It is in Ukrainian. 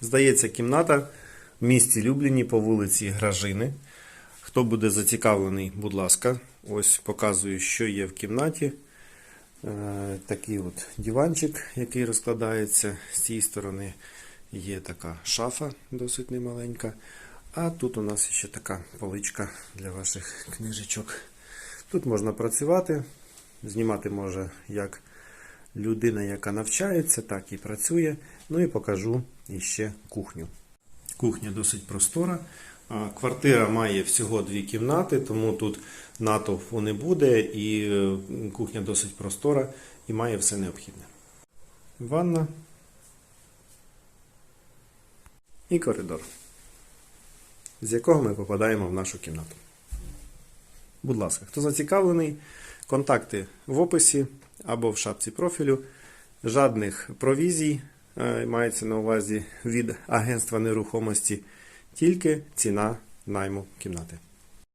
Здається, кімната в місті Любліні по вулиці Гражини. Хто буде зацікавлений, будь ласка, ось показую, що є в кімнаті. Е, Такий от диванчик, який розкладається. З цієї сторони є така шафа, досить немаленька. А тут у нас ще така поличка для ваших книжечок. Тут можна працювати, знімати може як людина, яка навчається, так і працює. Ну і покажу іще кухню. Кухня досить простора. Квартира має всього дві кімнати, тому тут натовпу не буде, і е, кухня досить простора і має все необхідне. Ванна і коридор, з якого ми попадаємо в нашу кімнату. Будь ласка, хто зацікавлений, контакти в описі або в шапці профілю. Жадних провізій е, мається на увазі від агентства нерухомості, тільки ціна найму кімнати.